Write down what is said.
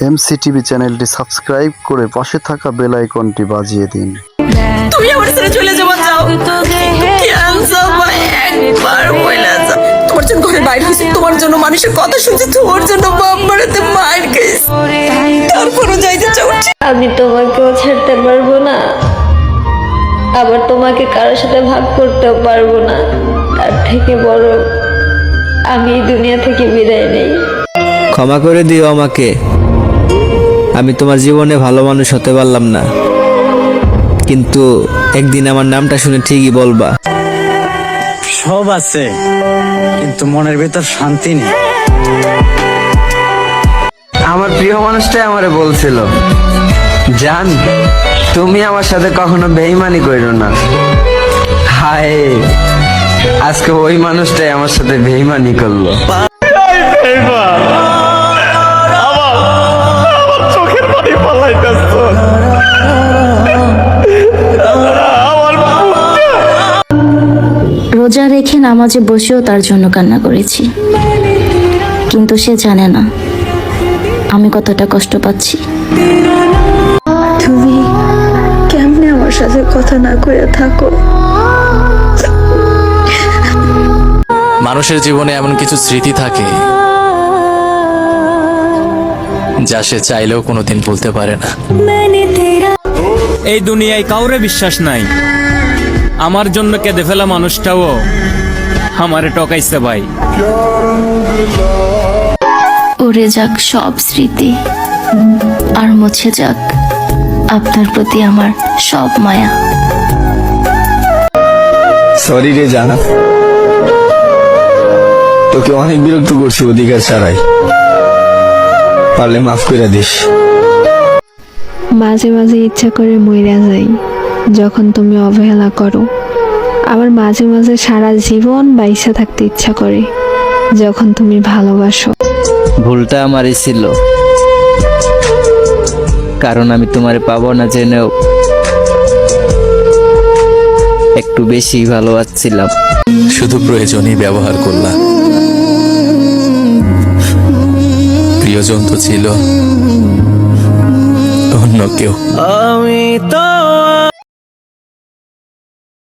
MCTV চ্যানেলটি subscribe করে পাশে থাকা বেল আইকনটি বাজিয়ে দিন। তুমি আমার ছেড়ে চলে যাব ভাই একবার বইলা যাও তোমার জন্য ঘরে বাইরে হয়েছে তোমার জন্য মানুষের কথা শুনছি তোমার জন্য বাম্বারেতে মার গেছে তারপরও যাইতে চাও? আমি তোমাকেও ছাড়তে পারব না। আবার তোমাকে কারোর সাথে ভাগ করতেও পারব না। তার থেকে বড় আমি দুনিয়া থেকে বিদায় নেই। ক্ষমা করে দিও আমাকে। আমি তোমার জীবনে ভালো মানুষ হতে পারলাম না। কিন্তু একদিন আমার নামটা শুনে ঠিকই বলবা। সব আছে কিন্তু মনের ভিতর শান্তি নেই। আমার প্রিয় মানুষটাই আমারে বলছিল জান তুমি আমার সাথে কখনো বেইমানি করো না। হায় আজকে ওই মানুষটাই আমার সাথে বেইমানি করল। রোজা রেখে নামাজে বসেও তার জন্য কান্না করেছি। কিন্তু সে জানে না আমি কতটা কষ্ট পাচ্ছি। তুমি কেমনে আমার সাথে কথা না কইয়া থাকো? মানুষের জীবনে এমন কিছু স্মৃতি থাকে যা সে চাইলেও কোনোদিন ভুলতে পারে না। এই দুনিয়ায় কাউরে বিশ্বাস নাই। আমার জন্য কেঁদে ফেলা মানুষটাও আমারে টকাইছে ভাই। উড়ে যাক সব স্মৃতি আর মুছে যাক আপনার প্রতি আমার সব মায়া। সরি রে জানা তোকে অনেক বিরক্ত করছি অধিকার ছাড়াই। পারলে মাফ করে দিস। মাঝে মাঝে ইচ্ছা করে মইরা যাই যখন তুমি অবহেলা করো। আবার মাঝে মাঝে সারা জীবন বাইসা থাকতে ইচ্ছা করে যখন তুমি ভালোবাসো। ভুলটা আমারই ছিল। কারণ আমি তোমারে পাবো না জেনেও একটু বেশি ভালোবাসছিলাম। শুধু প্রয়োজনই ব্যবহার করলাম। প্রিয়জন জন্তু ছিল। অন্য কেউ। আমি তো